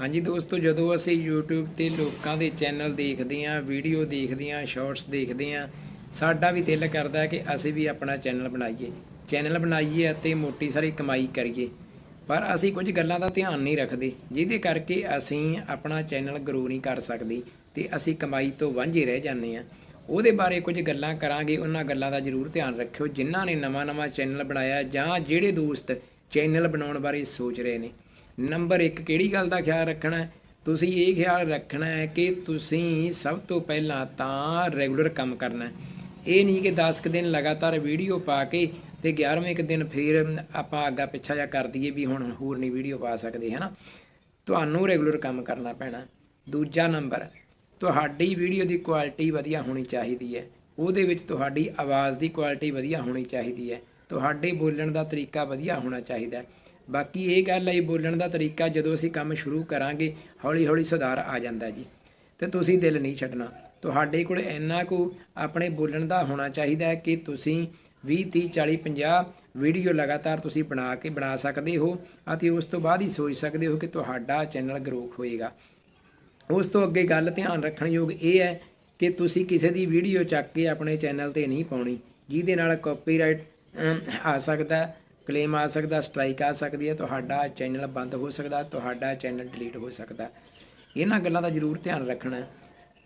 ਹਾਂਜੀ ਦੋਸਤੋ, ਜਦੋਂ ਅਸੀਂ YouTube ਤੇ ਲੋਕਾਂ ਦੇ ਚੈਨਲ ਦੇਖਦੇ ਆਂ ਵੀਡੀਓ ਦੇਖਦੇ ਆਂ ਸ਼ਾਰਟਸ ਦੇਖਦੇ ਆਂ ਸਾਡਾ ਵੀ ਦਿਲ ਕਰਦਾ ਹੈ ਕਿ ਅਸੀਂ ਵੀ ਆਪਣਾ ਚੈਨਲ ਬਣਾਈਏ। ਚੈਨਲ ਬਣਾਈਏ ਅਤੇ ਮੋਟੀ ਸਾਰੀ ਕਮਾਈ ਕਰੀਏ। ਪਰ ਅਸੀਂ ਕੁਝ ਗੱਲਾਂ ਦਾ ਧਿਆਨ ਨਹੀਂ ਰੱਖਦੇ, ਜਿਹਦੇ ਕਰਕੇ ਅਸੀਂ ਆਪਣਾ ਚੈਨਲ ਗਰੋ ਨਹੀਂ ਕਰ ਸਕਦੇ ਤੇ ਅਸੀਂ ਕਮਾਈ ਤੋਂ ਵਾਂਝੇ ਰਹਿ ਜਾਂਦੇ ਆਂ ਉਹਦੇ ਬਾਰੇ ਕੁਝ ਗੱਲਾਂ ਕਰਾਂਗੇ, ਉਹਨਾਂ ਗੱਲਾਂ ਦਾ ਜ਼ਰੂਰ ਧਿਆਨ ਰੱਖਿਓ। ਜਿਨ੍ਹਾਂ ਨੇ ਨਵਾਂ-ਨਵਾਂ ਚੈਨਲ ਬਣਾਇਆ ਜਾਂ ਜਿਹੜੇ ਦੋਸਤ ਚੈਨਲ ਬਣਾਉਣ ਬਾਰੇ ਸੋਚ ਰਹੇ ਨੇ। ਨੰਬਰ 1 ਕਿਹੜੀ ਗੱਲ ਦਾ ਖਿਆਲ ਰੱਖਣਾ ਹੈ? ਤੁਸੀਂ ਇਹ ਖਿਆਲ ਰੱਖਣਾ ਹੈ ਕਿ ਤੁਸੀਂ ਸਭ ਤੋਂ ਪਹਿਲਾਂ ਤਾਂ ਰੈਗੂਲਰ ਕੰਮ ਕਰਨਾ ਹੈ। ਇਹ ਨਹੀਂ ਕਿ 10 ਕੁ ਦਿਨ ਲਗਾਤਾਰ ਵੀਡੀਓ ਪਾ ਕੇ ਤੇ 11ਵੇਂ ਕੁ ਦਿਨ ਫਿਰ ਆਪਾਂ ਅੱਗਾ ਪਿੱਛਾ ਜਾ ਕਰ ਦਈਏ ਵੀ ਹੁਣ ਹੋਰ ਨਹੀਂ ਵੀਡੀਓ ਪਾ ਸਕਦੇ ਹੈ ਨਾ ਤੁਹਾਨੂੰ ਰੈਗੂਲਰ ਕੰਮ ਕਰਨਾ ਪੈਣਾ। ਦੂਜਾ ਨੰਬਰ, ਤੁਹਾਡੀ ਵੀਡੀਓ ਦੀ ਕੁਆਲਿਟੀ ਵਧੀਆ ਹੋਣੀ ਚਾਹੀਦੀ ਹੈ। ਉਹਦੇ ਵਿੱਚ ਤੁਹਾਡੀ ਆਵਾਜ਼ ਦੀ ਕੁਆਲਿਟੀ ਵਧੀਆ ਹੋਣੀ ਚਾਹੀਦੀ ਹੈ। ਤੁਹਾਡੇ ਬੋਲਣ ਦਾ ਤਰੀਕਾ ਵਧੀਆ ਹੋਣਾ ਚਾਹੀਦਾ ਹੈ। ਬਾਕੀ ਇਹ ਗੱਲ ਹੈ ਬੋਲਣ ਦਾ ਤਰੀਕਾ ਜਦੋਂ ਅਸੀਂ ਕੰਮ ਸ਼ੁਰੂ ਕਰਾਂਗੇ ਹੌਲੀ ਹੌਲੀ ਸੁਧਾਰ ਆ ਜਾਂਦਾ ਜੀ। ਤੇ ਤੁਸੀਂ ਦਿਲ ਨਹੀਂ ਛੱਡਣਾ। ਤੁਹਾਡੇ ਕੋਲ ਇੰਨਾ ਕੁ ਆਪਣੇ ਬੋਲਣ ਦਾ ਹੋਣਾ ਚਾਹੀਦਾ ਹੈ ਕਿ ਤੁਸੀਂ 20 30 40 50 ਵੀਡੀਓ ਲਗਾਤਾਰ ਤੁਸੀਂ ਬਣਾ ਕੇ ਬਣਾ ਸਕਦੇ ਹੋ ਅਤੇ ਉਸ ਤੋਂ ਬਾਅਦ ਹੀ ਸੋਚ ਸਕਦੇ ਹੋ ਕਿ ਤੁਹਾਡਾ ਚੈਨਲ ਗਰੋ ਹੋਏਗਾ। ਉਸ ਤੋਂ ਅੱਗੇ ਗੱਲ ਧਿਆਨ ਰੱਖਣ ਯੋਗ ਇਹ ਹੈ ਕਿ ਤੁਸੀਂ ਕਿਸੇ ਦੀ ਵੀਡੀਓ ਚੱਕ ਕੇ ਆਪਣੇ ਚੈਨਲ ਤੇ ਨਹੀਂ ਪਾਉਣੀ, ਜਿਹਦੇ ਨਾਲ ਕਾਪੀਰਾਈਟ ਆ ਸਕਦਾ ਕਲੇਮ ਆ ਸਕਦਾ ਸਟ੍ਰਾਈਕ ਆ ਸਕਦੀ ਹੈ, ਤੁਹਾਡਾ ਚੈਨਲ ਬੰਦ ਹੋ ਸਕਦਾ, ਤੁਹਾਡਾ ਚੈਨਲ ਡਿਲੀਟ ਹੋ ਸਕਦਾ। ਇਹਨਾਂ ਗੱਲਾਂ ਦਾ ਜ਼ਰੂਰ ਧਿਆਨ ਰੱਖਣਾ।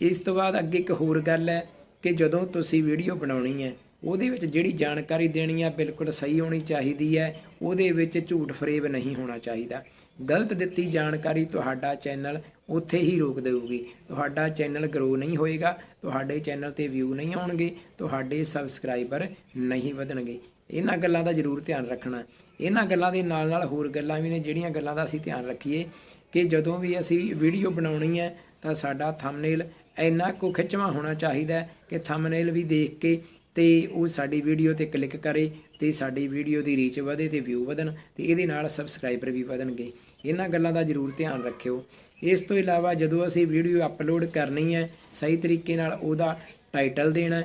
ਇਸ ਤੋਂ ਬਾਅਦ ਅੱਗੇ ਇੱਕ ਹੋਰ ਗੱਲ ਹੈ ਕਿ ਜਦੋਂ ਤੁਸੀਂ ਵੀਡੀਓ ਬਣਾਉਣੀ ਹੈ, ਉਹਦੇ ਵਿੱਚ ਜਿਹੜੀ ਜਾਣਕਾਰੀ ਦੇਣੀ ਆ ਬਿਲਕੁਲ ਸਹੀ ਹੋਣੀ ਚਾਹੀਦੀ ਹੈ, ਉਹਦੇ ਵਿੱਚ ਝੂਠ ਫਰੇਬ ਨਹੀਂ ਹੋਣਾ ਚਾਹੀਦਾ। ਗਲਤ ਦਿੱਤੀ ਜਾਣਕਾਰੀ ਤੁਹਾਡਾ ਚੈਨਲ ਉੱਥੇ ਹੀ ਰੋਕ ਦੇਊਗੀ। ਤੁਹਾਡਾ ਚੈਨਲ ਗਰੋ ਨਹੀਂ ਹੋਏਗਾ, ਤੁਹਾਡੇ ਚੈਨਲ ਤੇ ਵਿਊ ਨਹੀਂ ਆਉਣਗੇ, ਤੁਹਾਡੇ ਸਬਸਕ੍ਰਾਈਬਰ ਨਹੀਂ ਵਧਣਗੇ। ਇਹਨਾਂ ਗੱਲਾਂ ਦਾ ਜ਼ਰੂਰ ਧਿਆਨ ਰੱਖਣਾ। ਇਹਨਾਂ ਗੱਲਾਂ ਦੇ ਨਾਲ ਨਾਲ ਹੋਰ ਗੱਲਾਂ ਵੀ ਨੇ, ਜਿਹੜੀਆਂ ਗੱਲਾਂ ਦਾ ਅਸੀਂ ਧਿਆਨ ਰੱਖੀਏ ਕਿ ਜਦੋਂ ਵੀ ਅਸੀਂ ਵੀਡੀਓ ਬਣਾਉਣੀ ਹੈ ਤਾਂ ਸਾਡਾ ਥੰਬਨੇਲ ਇੰਨਾ ਕੁ ਖਿੱਚਵਾਂ ਹੋਣਾ ਚਾਹੀਦਾ ਕਿ ਥੰਬਨੇਲ ਵੀ ਦੇਖ ਕੇ ਤੇ ਉਹ ਸਾਡੀ ਵੀਡੀਓ ਤੇ ਕਲਿੱਕ ਕਰੇ ਤੇ ਸਾਡੀ ਵੀਡੀਓ ਦੀ ਰੀਚ ਵਧੇ ਤੇ ਵਿਊ ਵਧਣ ਤੇ ਇਹਦੇ ਨਾਲ ਸਬਸਕ੍ਰਾਈਬਰ ਵੀ ਵਧਣਗੇ। ਇਹਨਾਂ ਗੱਲਾਂ ਦਾ ਜ਼ਰੂਰ ਧਿਆਨ ਰੱਖਿਓ। ਇਸ ਤੋਂ ਇਲਾਵਾ ਜਦੋਂ ਅਸੀਂ ਵੀਡੀਓ ਅਪਲੋਡ ਕਰਨੀ ਹੈ, ਸਹੀ ਤਰੀਕੇ ਨਾਲ ਉਹਦਾ ਟਾਈਟਲ ਦੇਣਾ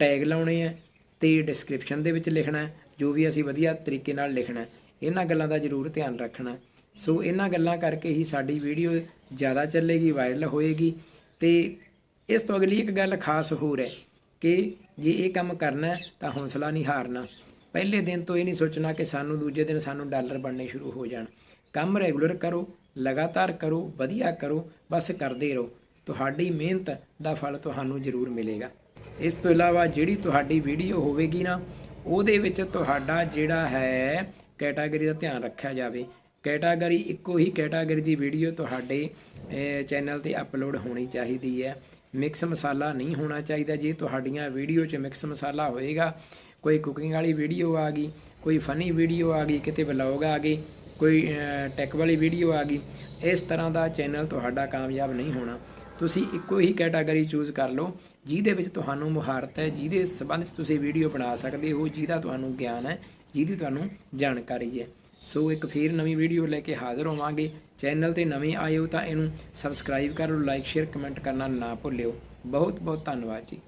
ਟੈਗ ਲਾਉਣੇ ਹੈ ਤੇ ਡਿਸਕ੍ਰਿਪਸ਼ਨ ਦੇ ਵਿੱਚ ਲਿਖਣਾ ਜੋ ਵੀ ਅਸੀਂ ਵਧੀਆ ਤਰੀਕੇ ਨਾਲ ਲਿਖਣਾ ਇਹਨਾਂ ਗੱਲਾਂ ਦਾ ਜ਼ਰੂਰ ਧਿਆਨ ਰੱਖਣਾ ਸੋ ਇਹਨਾਂ ਗੱਲਾਂ ਕਰਕੇ ਹੀ ਸਾਡੀ ਵੀਡੀਓ ਜ਼ਿਆਦਾ ਚੱਲੇਗੀ ਵਾਇਰਲ ਹੋਏਗੀ ਤੇ ਇਸ ਤੋਂ ਅਗਲੀ ਇੱਕ ਗੱਲ ਖਾਸ ਹੋਰ ਹੈ ਕਿ ਜੇ ਇਹ ਕੰਮ ਕਰਨਾ ਤਾਂ ਹੌਸਲਾ ਨਹੀਂ ਹਾਰਨਾ। ਪਹਿਲੇ ਦਿਨ ਤੋਂ ਇਹ ਨਹੀਂ ਸੋਚਣਾ ਕਿ ਸਾਨੂੰ ਦੂਜੇ ਦਿਨ ਸਾਨੂੰ ਡਾਲਰ ਬਣਨੇ ਸ਼ੁਰੂ ਹੋ ਜਾਣ। ਕੰਮ ਰੈਗੂਲਰ ਕਰੋ, ਲਗਾਤਾਰ ਕਰੋ, ਵਧੀਆ ਕਰੋ, ਬਸ ਕਰਦੇ ਰਹੋ। ਤੁਹਾਡੀ ਮਿਹਨਤ ਦਾ ਫਲ ਤੁਹਾਨੂੰ ਜ਼ਰੂਰ ਮਿਲੇਗਾ। ਇਸ ਤੋਂ ਇਲਾਵਾ ਜਿਹੜੀ ਤੁਹਾਡੀ ਵੀਡੀਓ ਹੋਵੇਗੀ ਨਾ, ਉਹਦੇ ਵਿੱਚ ਤੁਹਾਡਾ ਜਿਹੜਾ ਹੈ ਕੈਟਾਗਰੀ ਦਾ ਧਿਆਨ ਰੱਖਿਆ ਜਾਵੇ। ਕੈਟਾਗਰੀ, ਇੱਕੋ ਹੀ ਕੈਟਾਗਰੀ ਦੀ ਵੀਡੀਓ ਤੁਹਾਡੇ ਚੈਨਲ ਤੇ ਅਪਲੋਡ ਹੋਣੀ ਚਾਹੀਦੀ ਹੈ। ਮਿਕਸ ਮਸਾਲਾ ਨਹੀਂ ਹੋਣਾ ਚਾਹੀਦਾ। ਜੇ ਤੁਹਾਡੀਆਂ ਵੀਡੀਓ 'ਚ ਮਿਕਸ ਮਸਾਲਾ ਹੋਏਗਾ, ਕੋਈ ਕੁਕਿੰਗ ਵਾਲੀ ਵੀਡੀਓ ਆ ਗਈ, ਕੋਈ ਫਨੀ ਵੀਡੀਓ ਆ ਗਈ, ਕਿਤੇ ਵਲੌਗ ਆ ਗਏ, ਕੋਈ ਟੈਕ ਵਾਲੀ ਵੀਡੀਓ ਆ ਗਈ, ਇਸ ਤਰ੍ਹਾਂ ਦਾ ਚੈਨਲ ਤੁਹਾਡਾ ਕਾਮਯਾਬ ਨਹੀਂ ਹੋਣਾ। ਤੁਸੀਂ ਇੱਕੋ ਹੀ ਕੈਟਾਗਰੀ ਚੂਜ਼ ਕਰ ਲਓ। ਜਿਹਦੇ ਵਿੱਚ ਤੁਹਾਨੂੰ ਮੁਹਾਰਤ ਹੈ, ਜਿਹਦੇ ਸੰਬੰਧ 'ਚ ਤੁਸੀਂ ਵੀਡੀਓ ਬਣਾ ਸਕਦੇ ਹੋ, ਜਿਹਦਾ ਤੁਹਾਨੂੰ ਗਿਆਨ ਹੈ, ਜਿਹਦੀ ਤੁਹਾਨੂੰ ਜਾਣਕਾਰੀ ਹੈ। ਸੋ ਇੱਕ ਫੇਰ ਨਵੀਂ ਵੀਡੀਓ ਲੈ ਕੇ ਹਾਜ਼ਰ ਹੋਵਾਂਗੇ। ਚੈਨਲ ਤੇ ਨਵੇਂ ਆਏ ਹੋ ਤਾਂ ਇਹਨੂੰ ਸਬਸਕ੍ਰਾਈਬ ਕਰੋ ਲਾਈਕ ਸ਼ੇਅਰ ਕਮੈਂਟ ਕਰਨਾ ਨਾ ਭੁੱਲਿਓ। ਬਹੁਤ ਬਹੁਤ ਧੰਨਵਾਦ ਜੀ।